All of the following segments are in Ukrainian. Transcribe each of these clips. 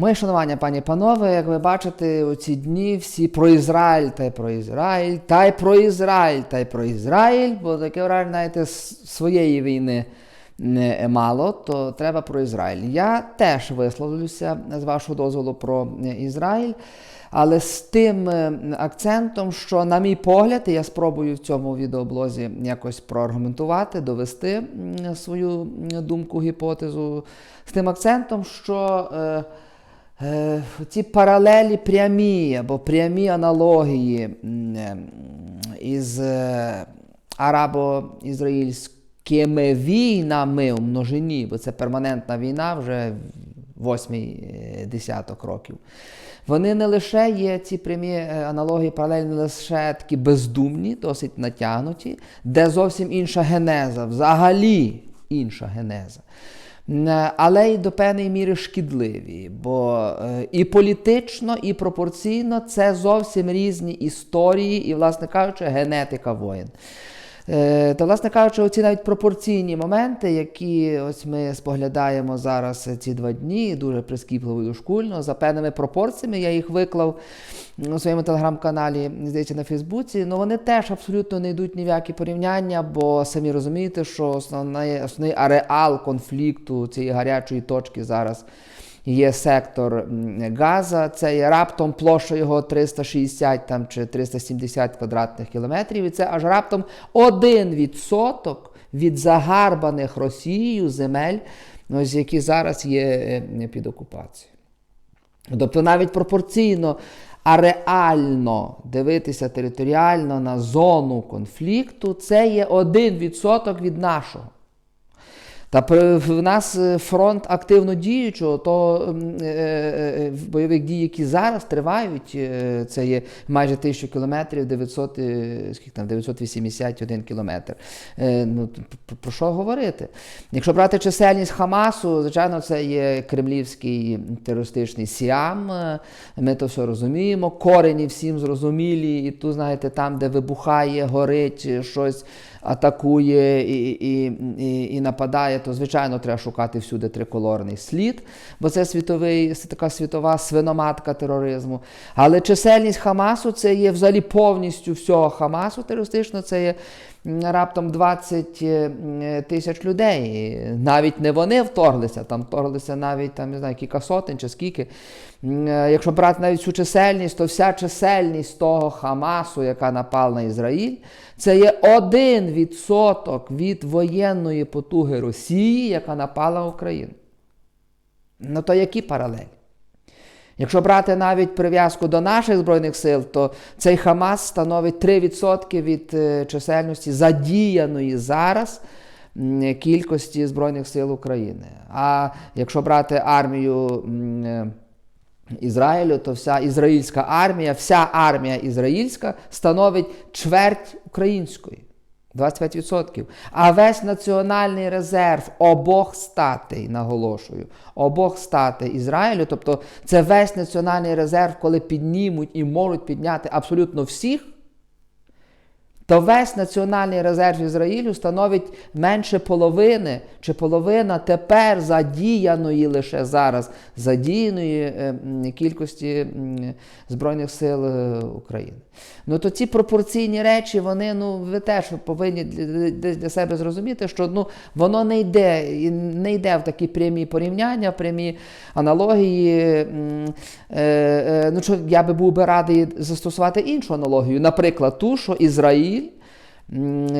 Моє шанування, пані панове, як ви бачите, у ці дні всі про Ізраїль та й про Ізраїль, та й про Ізраїль, та й про Ізраїль, бо таке враження, знаєте, своєї війни мало, то треба про Ізраїль. Я теж висловлюся з вашого дозволу про е, Ізраїль, але з тим е, акцентом, що, на мій погляд, і я спробую в цьому відеоблозі якось проаргументувати, довести свою думку, гіпотезу, з тим акцентом, що. Е, ці паралелі прямі або прямі аналогії е, із е, арабо-ізраїльськими війнами у множині, бо це перманентна війна вже восьмий десяток років. Вони не лише є ці прямі аналогії, паралелі не лише такі бездумні, досить натягнуті, де зовсім інша генеза, взагалі інша генеза. Е, але й до певної міри шкідливі, бо е, і політично, і пропорційно це зовсім різні історії, і, власне кажучи, генетика воїн. Е, То, власне кажучи, оці навіть пропорційні моменти, які ось ми споглядаємо зараз ці два дні, дуже прискіпливо і дошкульно, за певними пропорціями, я їх виклав у своєму телеграм-каналі, здається, на Фейсбуці, ну вони теж абсолютно не йдуть ні в які порівняння, бо самі розумієте, що основний, основний ареал конфлікту цієї гарячої точки зараз є сектор Газа, це є раптом площа його 360 там, чи 370 квадратних кілометрів, і це аж раптом 1% від загарбаних Росією земель, ось, які зараз є е, під окупацією. Тобто навіть пропорційно, а реально дивитися територіально на зону конфлікту, це є 1% від нашого. Та в нас е, фронт активно діючого, то е, е, бойових дій, які зараз тривають, це є майже 1000 кілометрів, 900, е, скільки там, 981 кілометр. Ну, про що говорити? Якщо брати чисельність Хамасу, звичайно, це є кремлівський терористичний сіам. Ми то все розуміємо. Корені всім зрозумілі, і тут, знаєте, там, де вибухає, горить щось атакує і, і, і, і нападає, то звичайно треба шукати всюди триколорний слід, бо це світовий, така світова свиноматка тероризму. Але чисельність Хамасу це є взагалі повністю всього Хамасу терористичного, це є раптом 20 е, тисяч людей. Навіть не вони вторглися, там вторглися навіть там, не знаю, кілька сотень чи скільки. Е, Якщо брати навіть цю чисельність, то вся чисельність того Хамасу, яка напала на Ізраїль, це є один відсоток від воєнної потуги Росії, яка напала на Україну. Ну то які паралелі? Якщо брати навіть прив'язку до наших Збройних сил, то цей Хамас становить 3% від е, чисельності задіяної зараз кількості Збройних сил України. А якщо брати армію е, Ізраїлю, то вся ізраїльська армія, вся армія ізраїльська становить чверть української. 25%. А весь національний резерв обох статей, наголошую, обох статей Ізраїлю, тобто це весь національний резерв, коли піднімуть і можуть підняти абсолютно всіх, то весь національний резерв Ізраїлю становить менше половини, чи половина тепер задіяної лише зараз задіяної е, кількості Збройних сил е, України. Ну то ці пропорційні речі, вони ну ви теж повинні для, для, себе зрозуміти, що ну воно не йде, не йде в такі прямі порівняння, прямі аналогії. Е, е, ну що я би був би радий застосувати іншу аналогію, наприклад, ту, що Ізраїль.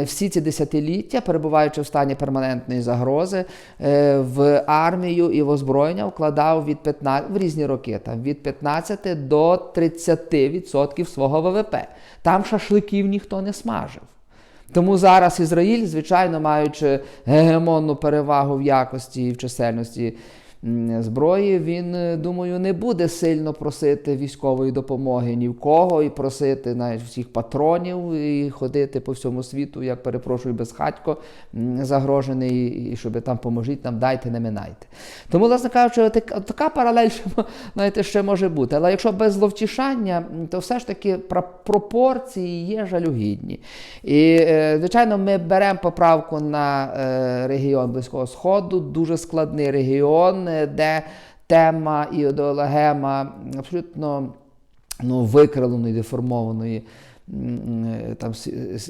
Всі ці десятиліття, перебуваючи в стані перманентної загрози, е, в армію і в озброєння вкладав від 15, в різні роки, там, від 15 до 30% свого ВВП. Там шашликів ніхто не смажив. Тому зараз Ізраїль, звичайно, маючи гегемонну перевагу в якості і в чисельності зброї, він, е, думаю, не буде сильно просити військової допомоги ні в кого, і просити навіть всіх патронів, і ходити по всьому світу, як перепрошую, безхатько загрожений, і щоб там поможіть нам, дайте, не минайте. Тому, власне кажучи, така паралель знаєте, ще може бути. Але якщо без зловтішання, то все ж таки пропорції є жалюгідні. І, е, звичайно, ми беремо поправку на е, регіон Близького Сходу, дуже складний регіон, е, де тема і ідеологема абсолютно ну, викраленої, деформованої там,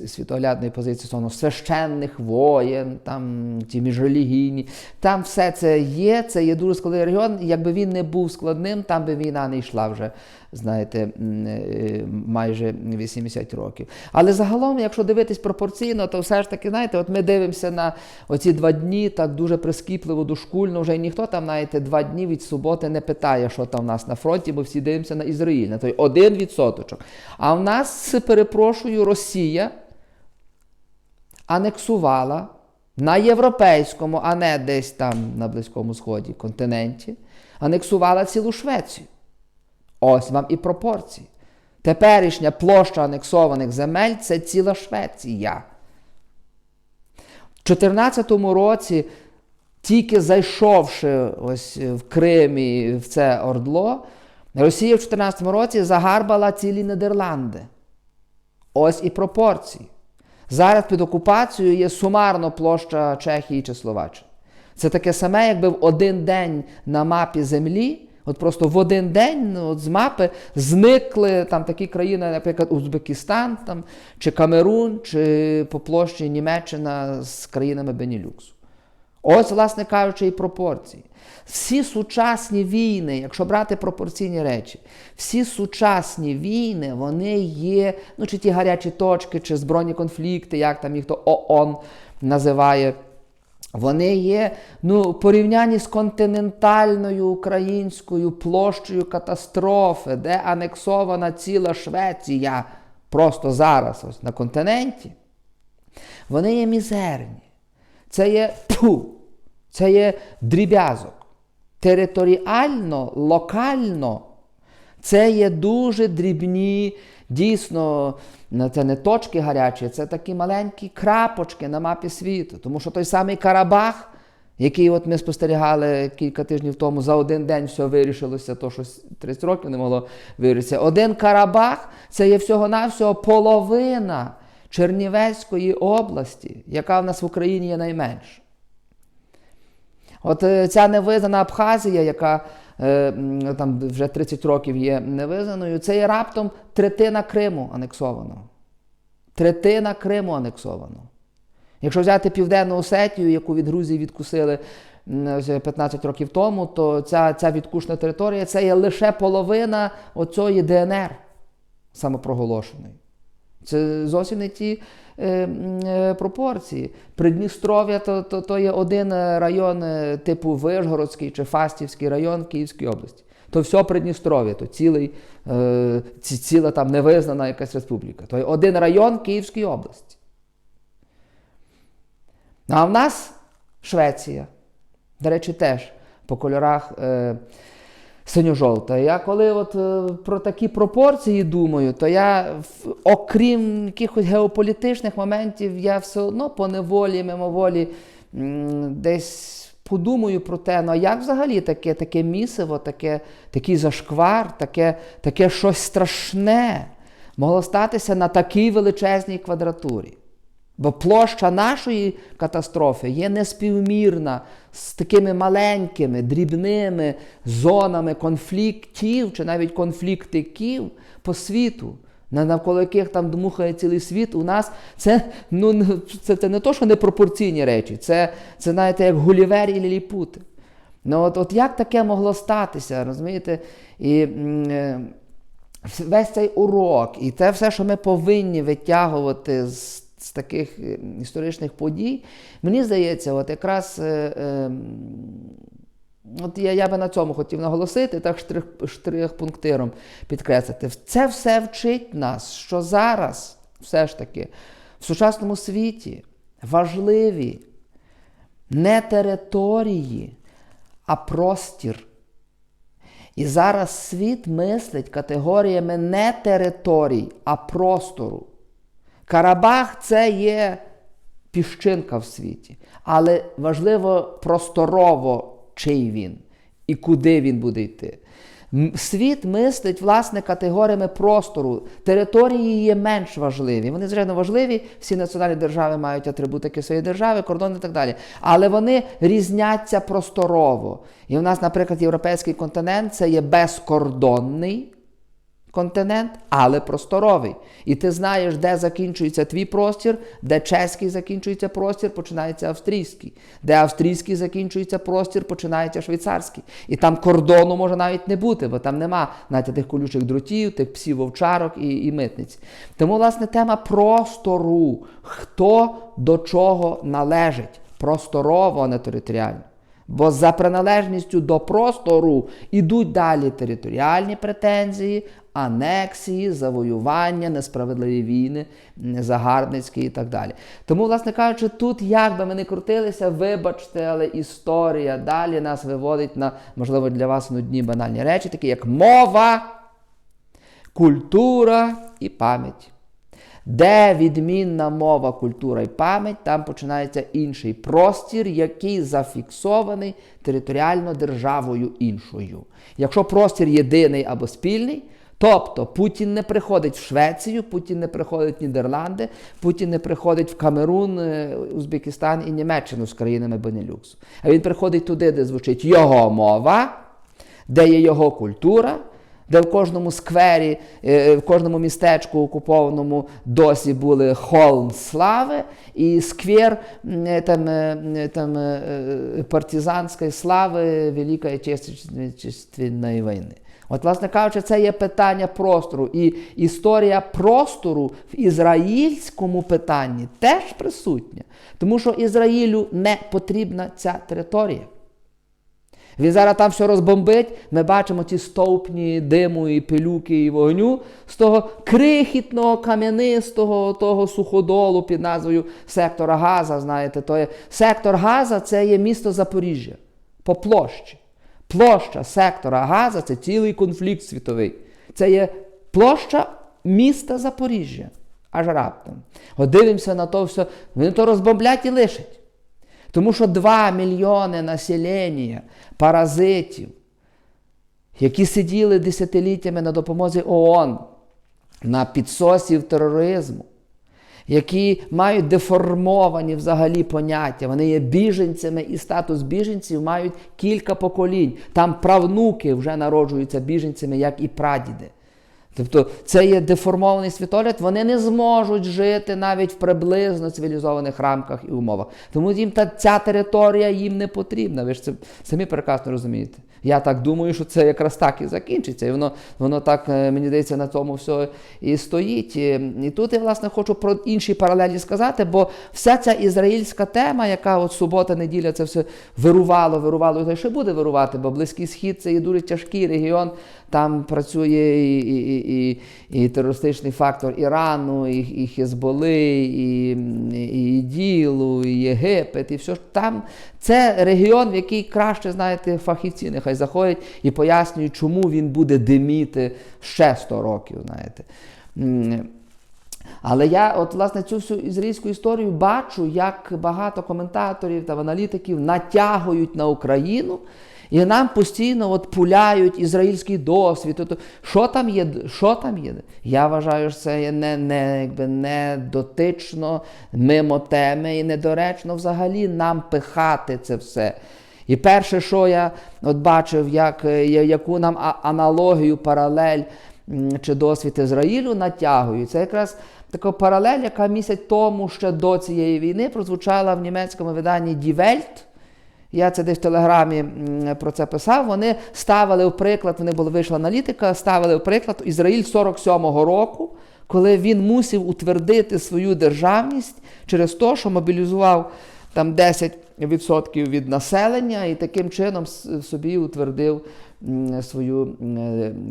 світоглядної позиції стосовно священних воєн, там ті міжрелігійні. Там все це є, це є дуже складний регіон. Якби він не був складним, там би війна не йшла вже, знаєте, е, майже 80 років. Але загалом, якщо дивитись пропорційно, то все ж таки, знаєте, от ми дивимося на оці два дні так дуже прискіпливо, дошкульно. Вже ніхто там, знаєте, два дні від суботи не питає, що там в нас на фронті, бо всі дивимося на Ізраїль, на той один відсоточок. А в нас, перепрошую, Росія анексувала на європейському, а не десь там на Близькому Сході континенті, анексувала цілу Швецію. Ось вам і пропорції. Теперішня площа анексованих земель це ціла Швеція. В 2014 році, тільки зайшовши ось в Кримі в це ордло, Росія в 2014 році загарбала цілі Нідерланди. Ось і пропорції. Зараз під окупацією є сумарно площа Чехії чи Словаччини. Це таке саме, якби в один день на мапі землі, от просто в один день ну, от з мапи зникли там такі країни, наприклад, Узбекистан там, чи Камерун, чи по площі Німеччина з країнами Бенілюксу. Ось, власне кажучи, і пропорції. Всі сучасні війни, якщо брати пропорційні речі, всі сучасні війни, вони є, ну чи ті гарячі точки, чи збройні конфлікти, як там їх то ООН називає. Вони є ну, порівнянні з континентальною українською площею катастрофи, де анексована ціла Швеція просто зараз, ось на континенті. Вони є мізерні. Це є пу, це є дріб'язок. Територіально, локально це є дуже дрібні, дійсно, це не точки гарячі, це такі маленькі крапочки на мапі світу. Тому що той самий Карабах, який от ми спостерігали кілька тижнів тому, за один день все вирішилося, то що 30 років не могло вирішитися. Один Карабах це є всього-навсього половина Чернівецької області, яка в нас в Україні є найменша. От е, ця невизнана Абхазія, яка е, там вже 30 років є невизнаною, це є раптом третина Криму анексованого. Третина Криму анексовано. Якщо взяти Південну Осетію, яку від Грузії відкусили 15 років тому, то ця, ця відкушена територія це є лише половина оцієї ДНР самопроголошеної. Це зовсім не ті е, е, пропорції. Придністров'я то, то, то є один е, район е, типу Вишгородський чи Фастівський район Київської області. То все Придністров'я, то цілий, е, ці, ціла там невизнана якась республіка. То є один район Київської області. А в нас Швеція. До речі, теж по кольорах е, синьо-жовта. Я коли от е, про такі пропорції думаю, то я, окрім якихось геополітичних моментів, я все одно по неволі, мимоволі десь подумаю про те, ну а як взагалі таке, таке місиво, таке, такий зашквар, таке, таке щось страшне могло статися на такій величезній квадратурі. Бо площа нашої катастрофи є неспівмірна з такими маленькими, дрібними зонами конфліктів чи навіть конфліктиків по світу, навколо яких там дмухає цілий світ. У нас це, ну, це, це не то, що непропорційні речі, це, це знаєте, як Гулівер і Ліліпути. Ну, от, от як таке могло статися, розумієте? І е, весь цей урок і те все, що ми повинні витягувати з, з таких е, історичних подій, мені здається, от якраз. Е, е, От я, я би на цьому хотів наголосити, так штрих, штрих-пунктиром підкреслити. Це все вчить нас, що зараз все ж таки в сучасному світі важливі не території, а простір. І зараз світ мислить категоріями не територій, а простору. Карабах це є піщинка в світі, але важливо просторово, чий він і куди він буде йти. Світ мислить власне категоріями простору. Території є менш важливі. Вони, звичайно, важливі. Всі національні держави мають атрибутики своєї держави, кордони і так далі. Але вони різняться просторово. І в нас, наприклад, європейський континент це є безкордонний континент, але просторовий. І ти знаєш, де закінчується твій простір, де чеський закінчується простір, починається австрійський, де австрійський закінчується простір, починається швейцарський. І там кордону може навіть не бути, бо там нема навіть тих колючих дротів, тих псів вовчарок і, і митниць. Тому, власне, тема простору, хто до чого належить, просторово, а не територіально. Бо за приналежністю до простору ідуть далі територіальні претензії, анексії, завоювання, несправедливі війни, загарбницькі і так далі. Тому, власне кажучи, тут, як би ми не крутилися, вибачте, але історія далі нас виводить на, можливо, для вас нудні банальні речі, такі як мова, культура і пам'ять. Де відмінна мова, культура і пам'ять, там починається інший простір, який зафіксований територіально державою іншою. Якщо простір єдиний або спільний, тобто Путін не приходить в Швецію, Путін не приходить в Нідерланди, Путін не приходить в Камерун, е, Узбекистан і Німеччину з країнами Бенелюксу. А він приходить туди, де звучить його мова, де є його культура де в кожному сквері, е, в кожному містечку окупованому досі були холм слави і сквер е, там, е, там, е, е, партизанської слави Великої Отечественної війни. От, власне кажучи, це є питання простору. І історія простору в ізраїльському питанні теж присутня, тому що Ізраїлю не потрібна ця територія. Він зараз там все розбомбить. Ми бачимо ті стовпні диму і пилюки і вогню з того крихітного кам'янистого того суходолу під назвою Сектора Газа. Знаєте, то є сектор Газа це є місто Запоріжжя по площі. Площа сектора Газа це цілий конфлікт світовий. Це є площа міста Запоріжжя. Аж раптом. От дивимося на то все. Вони то розбомблять і лишать. Тому що 2 мільйони населення, паразитів, які сиділи десятиліттями на допомозі ООН, на підсосів тероризму, які мають деформовані взагалі поняття, вони є біженцями і статус біженців мають кілька поколінь. Там правнуки вже народжуються біженцями, як і прадіди. Тобто це є деформований світогляд, вони не зможуть жити навіть в приблизно цивілізованих рамках і умовах. Тому їм та, ця територія їм не потрібна. Ви ж це самі прекрасно розумієте. Я так думаю, що це якраз так і закінчиться. І воно воно так, е, мені здається, на тому все і стоїть. І, і тут я, власне, хочу про інші паралелі сказати, бо вся ця ізраїльська тема, яка от субота, неділя, це все вирувало, вирувало, і ще буде вирувати, бо Близький Схід це є дуже тяжкий регіон. Там працює і і, і, і терористичний фактор Ірану, і і Хезболи, і і Іділу, і Єгипет, і все там. Це регіон, в який краще, знаєте, фахівці нехай заходять і пояснюють, чому він буде диміти ще 100 років. знаєте. Але я, от, власне, цю всю ізраїльську історію бачу, як багато коментаторів та аналітиків натягують на Україну. І нам постійно от пуляють ізраїльський досвід. Тобто, що там є? Що там є? Я вважаю, що це є не, не, якби, не дотично, мимо теми і недоречно взагалі нам пихати це все. І перше, що я от бачив, як, яку нам аналогію, паралель чи досвід Ізраїлю натягують, це якраз така паралель, яка місяць тому ще до цієї війни прозвучала в німецькому виданні Die Welt. Я це десь в телеграмі про це писав. Вони ставили в приклад, вони були вийшла аналітика, ставили в приклад Ізраїль 47-го року, коли він мусив утвердити свою державність через те, що мобілізував там 10% від населення і таким чином собі утвердив свою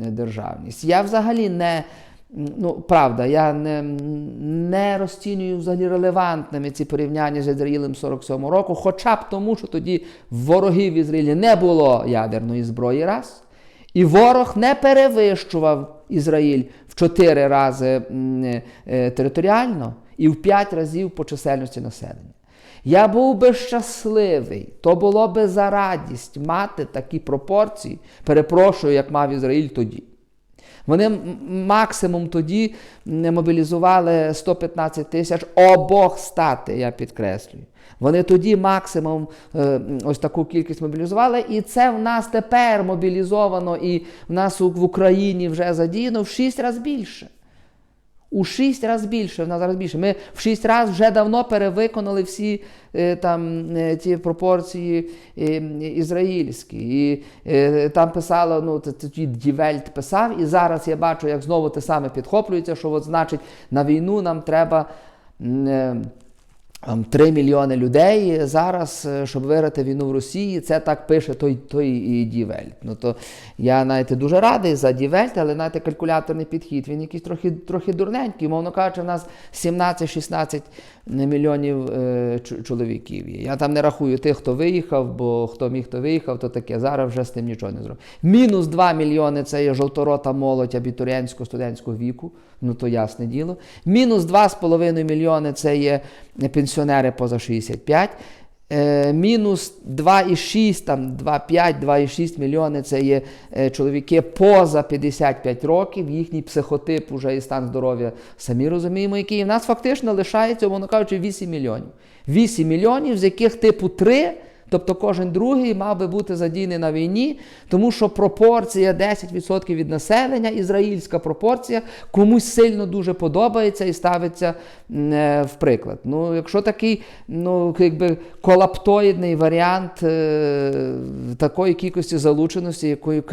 державність. Я взагалі не Ну, правда, я не не розцінюю взагалі релевантними ці порівняння з Ізраїлем 47 року, хоча б тому, що тоді ворогів в Ізраїлі не було ядерної зброї раз, і ворог не перевищував Ізраїль в 4 рази е, територіально і в 5 разів по чисельності населення. Я був би щасливий, то було би за радість мати такі пропорції, перепрошую, як мав Ізраїль тоді. Вони максимум тоді мобілізували 115 тисяч обох стати, я підкреслюю. Вони тоді максимум е, ось таку кількість мобілізували, і це в нас тепер мобілізовано, і в нас в Україні вже задіяно в 6 разів більше. У шість разів більше, в нас зараз більше. Ми в шість разів вже давно перевиконали всі е, там е, ті пропорції е, ізраїльські. І е, там писало, ну тоді Дівельт писав, і зараз я бачу, як знову те саме підхоплюється, що от значить на війну нам треба. М, е, 3 мільйони людей зараз, е, щоб виграти війну в Росії, це так пише той той Дівельт. Ну то я знаєте, дуже радий за Дівельт, але знаєте, калькуляторний підхід. Він якийсь трохи трохи дурненький. Мовно кажучи, в нас 17-16 мільйонів е, чоловіків є. Я там не рахую тих, хто виїхав, бо хто міг, хто виїхав, то таке. Зараз вже з тим нічого не зробив. Мінус 2 мільйони це є жовторота молодь абітурієнтського студентського віку. Ну то ясне діло. Мінус 2,5 мільйони це є пенсіонери поза 65. Е, мінус 2,6, там 2,5, 2,6 мільйони це є е, чоловіки поза 55 років, їхній психотип уже і стан здоров'я самі розуміємо, який. І в нас фактично лишається, умовно кажучи, 8 мільйонів. 8 мільйонів, з яких типу 3 Тобто кожен другий мав би бути задійний на війні, тому що пропорція 10% від населення, ізраїльська пропорція, комусь сильно дуже подобається і ставиться е, в приклад. Ну, якщо такий ну, якби колаптоїдний варіант е, такої кількості залученості, якої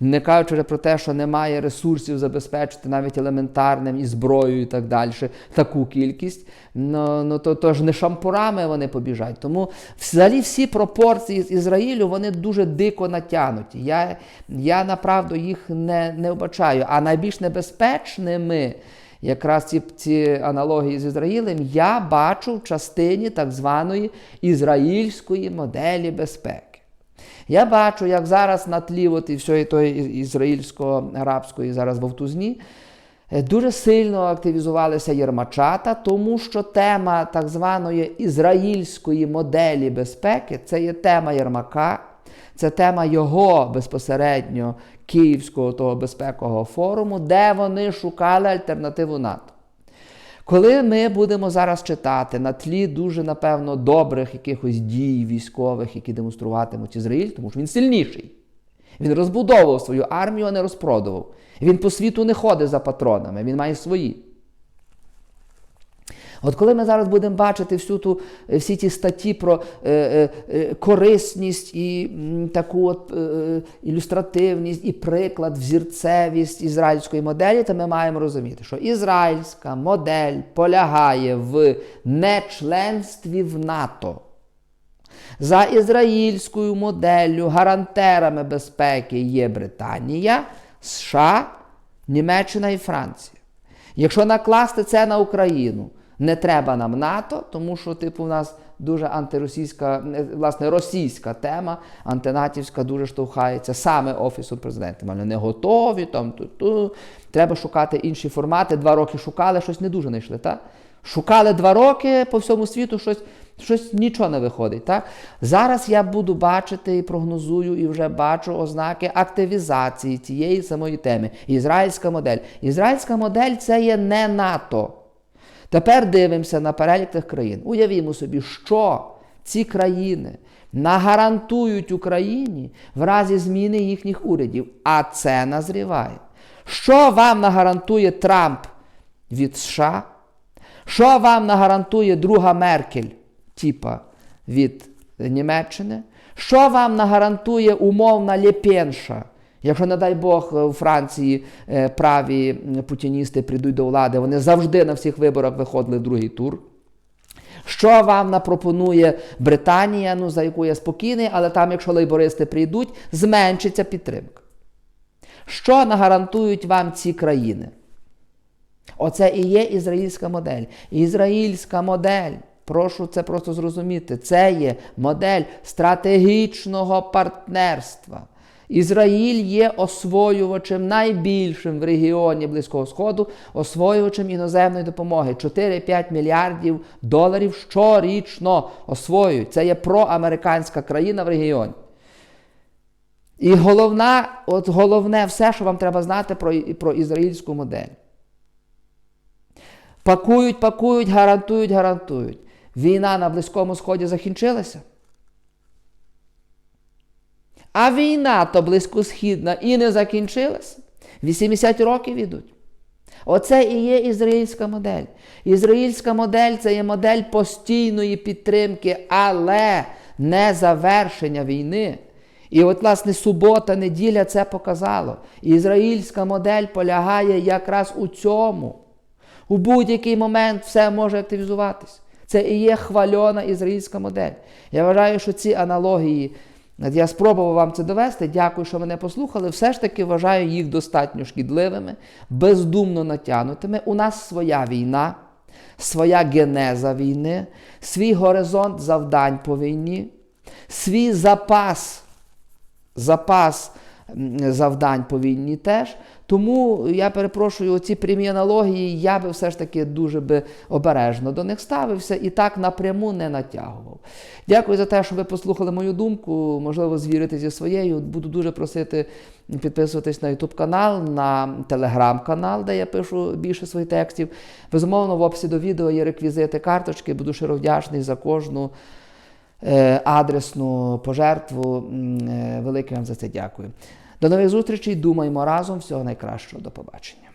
не кажучи про те, що немає ресурсів забезпечити навіть елементарним і зброєю і так далі, таку кількість, ну, ну то, то ж не шампурами вони побіжать. Тому взагалі всі пропорції з Ізраїлю вони дуже дико натягнуті. Я, я направду їх не, не вбачаю. А найбільш небезпечними якраз ці, ці аналогії з Ізраїлем я бачу в частині так званої ізраїльської моделі безпеки. Я бачу, як зараз на тлі от і всієї тої ізраїльсько-арабської зараз вовтузні дуже сильно активізувалися єрмачата, тому що тема так званої ізраїльської моделі безпеки це є тема Єрмака, це тема його безпосередньо Київського того безпекового форуму, де вони шукали альтернативу НАТО. Коли ми будемо зараз читати на тлі дуже, напевно, добрих якихось дій військових, які демонструватимуть Ізраїль, тому що він сильніший. Він розбудовував свою армію, а не розпродував. Він по світу не ходить за патронами, він має свої. От коли ми зараз будемо бачити всю ту, всі ті статті про е, е, е, корисність і м, таку от, е, ілюстративність, і приклад, взірцевість ізраїльської моделі, то ми маємо розуміти, що ізраїльська модель полягає в нечленстві в НАТО. За ізраїльською моделлю гарантерами безпеки є Британія, США, Німеччина і Франція. Якщо накласти це на Україну, не треба нам НАТО, тому що, типу, у нас дуже антиросійська, власне, російська тема, антинатівська дуже штовхається саме Офісу президента. Мали не готові, там, ту-ту. треба шукати інші формати. Два роки шукали, щось не дуже знайшли. Так? Шукали два роки по всьому світу, щось, щось нічого не виходить. Так? Зараз я буду бачити і прогнозую, і вже бачу ознаки активізації цієї самої теми. Ізраїльська модель. Ізраїльська модель це є не НАТО. Тепер дивимося на перелік тих країн. Уявімо собі, що ці країни нагарантують Україні в разі зміни їхніх урядів, а це назріває. Що вам нагарантує Трамп від США? Що вам нагарантує друга Меркель, типа від Німеччини? Що вам нагарантує умовна Лєпенша? Якщо, не дай Бог, у Франції е, праві путіністи прийдуть до влади, вони завжди на всіх виборах виходили в другий тур. Що вам напропонує Британія, ну за яку я спокійний, але там, якщо лейбористи прийдуть, зменшиться підтримка. Що нагарантують вам ці країни? Оце і є ізраїльська модель. Ізраїльська модель. Прошу це просто зрозуміти. Це є модель стратегічного партнерства Ізраїль є освоювачем найбільшим в регіоні Близького Сходу, освоювачем іноземної допомоги. 4-5 мільярдів доларів щорічно освоюють. Це є проамериканська країна в регіоні. І головна, от головне все, що вам треба знати про, про ізраїльську модель. Пакують, пакують, гарантують, гарантують. Війна на Близькому Сході закінчилася. А війна то близькосхідна і не закінчилася. 80 років ідуть. Оце і є ізраїльська модель. Ізраїльська модель це є модель постійної підтримки, але не завершення війни. І от, власне, субота, неділя це показало. Ізраїльська модель полягає якраз у цьому. У будь-який момент все може активізуватись. Це і є хвальона ізраїльська модель. Я вважаю, що ці аналогії, я спробував вам це довести, дякую, що мене послухали. Все ж таки вважаю їх достатньо шкідливими, бездумно натягнутими. У нас своя війна, своя генеза війни, свій горизонт завдань по війні, свій запас запас завдань по війні теж. Тому я перепрошую, оці прямі аналогії, я би все ж таки дуже би обережно до них ставився і так напряму не натягував. Дякую за те, що ви послухали мою думку. Можливо, звірити зі своєю. Буду дуже просити підписуватись на YouTube канал, на телеграм-канал, де я пишу більше своїх текстів. Безумовно, в описі до відео є реквізити карточки. Буду щиро вдячний за кожну е, адресну пожертву. Е, Велике вам за це дякую. До нових зустрічей. Думаємо разом. Всього найкращого. До побачення.